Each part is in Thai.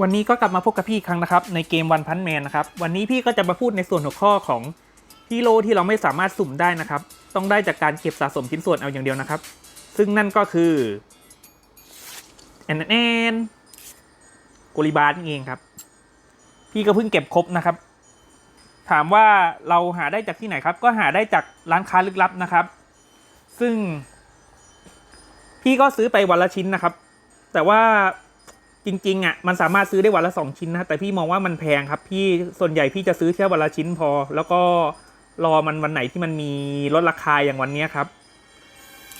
วันนี้ก็กลับมาพบกับพี่อีกครั้งนะครับ ในเกมวันพันแมนนะครับ วันนี้พี่ก็จะมาพูดในส่วนหัวข้อของฮีโร่ที่เราไม่สามารถสุ่มได้นะครับ ต้องได้จากการเก็บสะสมชิ้นส่วนเอาอย่างเดียวนะครับ ซึ่งนั่นก็คือแอนแอนโกลิบาร์นเองครับ พี่ก็เพิ่งเก็บครบนะครับ ถามว่าเราหาได้จากที่ไหนครับ ก็หาได้จากร้านค้าลึกลับนะครับ ซึ่ง พี่ก็ซื้อไปวันละชิ้นนะครับ แต่ว่า จริงๆอะมันสามารถซื้อได้วันละสองชิ้นนะแต่พี่มองว่ามันแพงครับพี่ส่วนใหญ่พี่จะซื้อแค่วันละชิ้นพอ แล้วก็รอมันวันไหนที่มันมีลดราคาอย่างวันเนี้ยครับ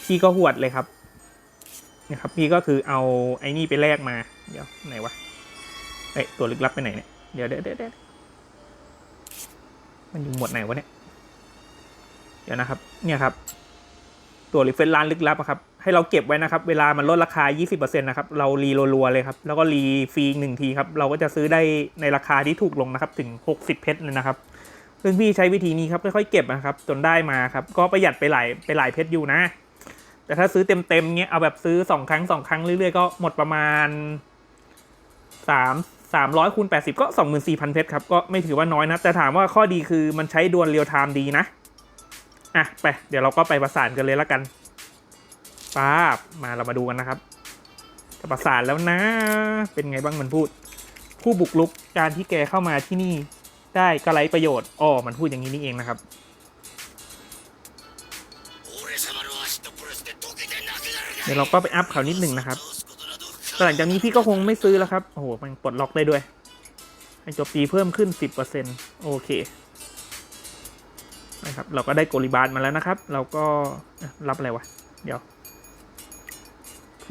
พี่ก็หวดเลยครับนี่ยครับ พี่ก็คือเอาไอ้นี่ไปแลกมาเดี๋ยวไหนวะเอ้ยตัวลึกลับไปไหนเนี่ยเดี๋ยวเดี๋ยวเดี๋ยวมันอยู่หมวดไหนวะเนี่ยเดี๋ยวนะครับ เนี่ยครับ ตัวรีเฟรนร้านลึกลับครับ ให้เราเก็บไว้นะครับ เวลามันลดราคา 20%นะครับ เรารีรัวๆเลยครับ แล้วก็รีฟรีอีกหนึ่งทีครับ เราก็จะซื้อได้ในราคาที่ถูกลงนะครับ ถึง 60 เพชรเลยนะครับ ซึ่งพี่ใช้วิธีนี้ครับ ค่อยๆ เก็บนะครับ จนได้มาครับ ก็ประหยัดไปหลายไปหลายเพชรอยู่นะ แต่ถ้าซื้อเต็มๆเงี้ย เอาแบบซื้อ 2 ครั้ง 2 ครั้งเรื่อยๆ ก็หมดประมาณ 3 300คูณ80 ก็ 24,000 เพชรครับ ก็ไม่ถือว่าน้อยนะ แต่ถามว่าข้อดีคือมันใช้ดวลเรียลไทม์ดีนะ อะ ไป เดี๋ยวเราก็ไปประสานกันเลยละกัน ป้าบมาเรามาดูกันนะครับจะประสานแล้วนะ เป็นไงบ้างมันพูด ผู้บุกรุกการที่แกเข้ามาที่นี่ได้ก็ไร้ประโยชน์อ๋อมันพูดอย่างนี้นี่เองนะครับเดี๋ยวเราก็ไปอัพเขานิดหนึ่งนะครับแต่หลังจากนี้พี่ก็คงไม่ซื้อแล้วครับ โอ้โห มันปลดล็อกได้ด้วยให้จบตีเพิ่มขึ้น 10%โอเค นะครับ เราก็ได้โกลิบาร์มาแล้วนะครับ เราก็รับอะไรวะ เดี๋ยว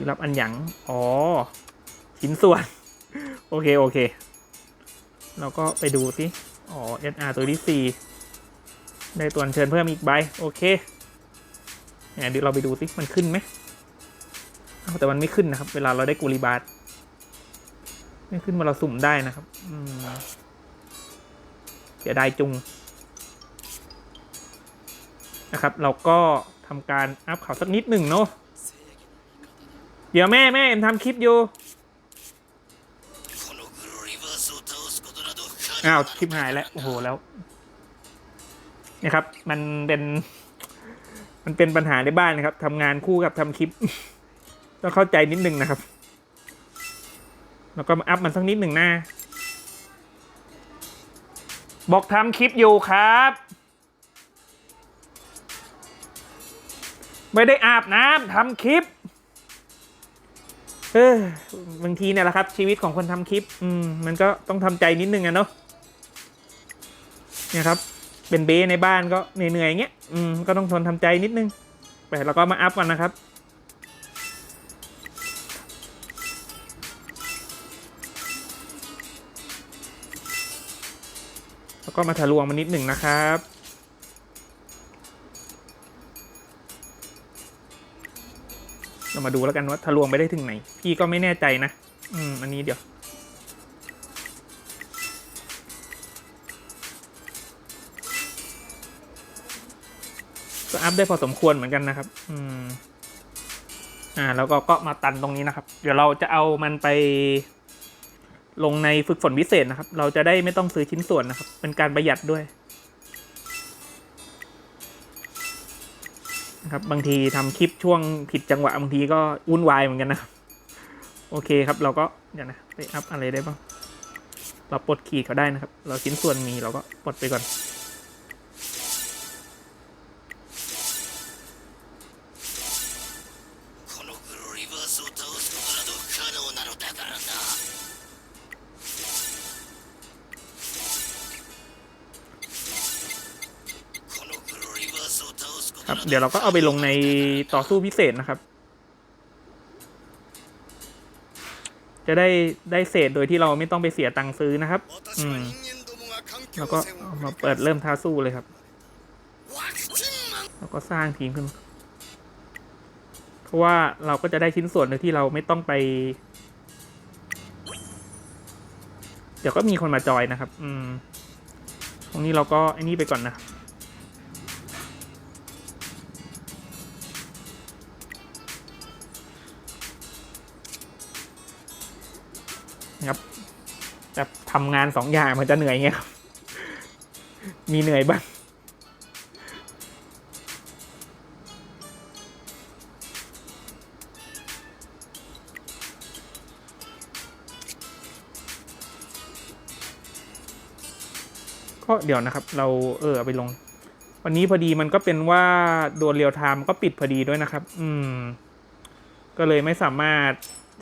คือรับอันหยังอ๋อ ชิ้นส่วน โอเค โอเค เราก็ไปดูสิอ๋อ SR ตัวที่สี่ได้ตัวอัญเชิญเพิ่มอีกใบ โอเคเนี่ยเดี๋ยวเราไปดูสิมันขึ้นไหมแต่มันไม่ขึ้นนะครับ เวลาเราได้กูริบาร์ไม่ขึ้นเมาเราสุ่มได้นะครับอืมเสียดายจุงนะครับ เราก็ทำการอัพเขาสักนิดหนึ่งเนาะ เดี๋ยวแม่แม่เอ็มทำคลิปอยู่ อ้าว คลิปหายแล้ว โอ้โห แล้วนะครับ มันเป็น มันเป็นปัญหาในบ้านนะครับทำงานคู่กับทำคลิป ต้องเข้าใจนิดนึงนะครับ แล้วก็มาอัพมันสักนิดหนึ่งหน้า บอกทำคลิปอยู่ครับ ไม่ได้อาบน้ำทำคลิป เออบางทีเนี่ยแหละครับ ชีวิตของคนทำคลิป อืมมันก็ต้องทำใจนิดนึงอะเนาะเนี่ยครับ เป็นเบสในบ้านก็เหนื่อยๆอย่างเงี้ยอืมก็ต้องทนทำใจนิดนึงไปแล้วก็มาอัพกันนะครับแล้วก็มาทะลวงมานิดหนึ่งนะครับ เรามาดูแล้วกันว่าทะลวงไปได้ถึงไหน พี่ก็ไม่แน่ใจนะ อืม อันนี้เดี๋ยว ก็อัพได้พอสมควรเหมือนกันนะครับ อืม อ่า แล้วก็ก็มาตันตรงนี้นะครับ เดี๋ยวเราจะเอามันไปลงในฝึกฝนพิเศษนะครับ เราจะได้ไม่ต้องซื้อชิ้นส่วนนะครับ เป็นการประหยัดด้วย ครับบางทีทำคลิปช่วงผิดจังหวะบางทีก็วุ่นวายเหมือนกันนะครับโอเคครับเราก็เดี๋ยวนะไปอัพอะไรได้บ้างเราปลดขีดเขาได้นะครับ เราชิ้นส่วนมีเราก็ปลดไปก่อน ครับ เดี๋ยวเราก็เอาไปลงในต่อสู้พิเศษนะครับ จะได้ได้เศษโดยที่เราไม่ต้องไปเสียตังค์ซื้อนะครับ อืมแล้วก็มาเปิดเริ่มท้าสู้เลยครับ แล้วก็สร้างทีมขึ้น เพราะว่าเราก็จะได้ชิ้นส่วนโดยที่เราไม่ต้องไป เดี๋ยวก็มีคนมาจอยนะครับ อืม ตรงนี้เราก็ไอ้นี่ไปก่อนนะ ครับแบบทำงานสองอย่างมันจะเหนื่อยไงครับ มีเหนื่อยบ้างก็เดี๋ยวนะครับ เราเออไปลง วันนี้พอดีมันก็เป็นว่าโดนเรียวไทม์ก็ปิดพอดีด้วยนะครับ อืม ก็เลยไม่สามารถ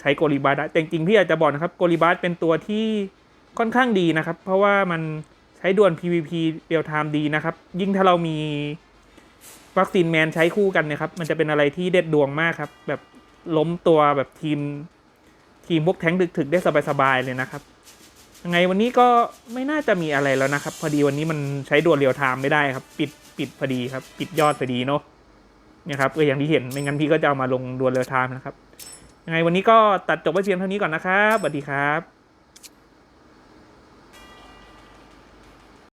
ใช้โกลิบาสได้แต่จริงพี่อยากจะบอกนะครับโกลิบาสเป็นตัวที่ค่อนข้างดีนะครับ เพราะว่ามันใช้ดวล PVP เรียลไทม์ดีนะครับ ยิ่งถ้าเรามีวัคซีนแมนใช้คู่กันนะครับ มันจะเป็นอะไรที่เด็ดดวงมากครับ แบบล้มตัวแบบทีม ทีมพวกแท้งถึกๆได้สบายๆเลยนะครับยังไงวันนี้ก็ไม่น่าจะมีอะไรแล้วนะครับ พอดีวันนี้มันใช้ดวลเรียลไทม์ไม่ได้ครับ ปิดปิดพอดีครับ ปิดยอดพอดีเนาะเนี่ยครับก็อย่างที่เห็นไม่งั้นพี่ก็จะเอามาลงดวลเรียลไทม์นะครับ ยังไงวันนี้ก็ตัดจบไว้เพียงเท่านี้ก่อนนะครับสวัสดีครับ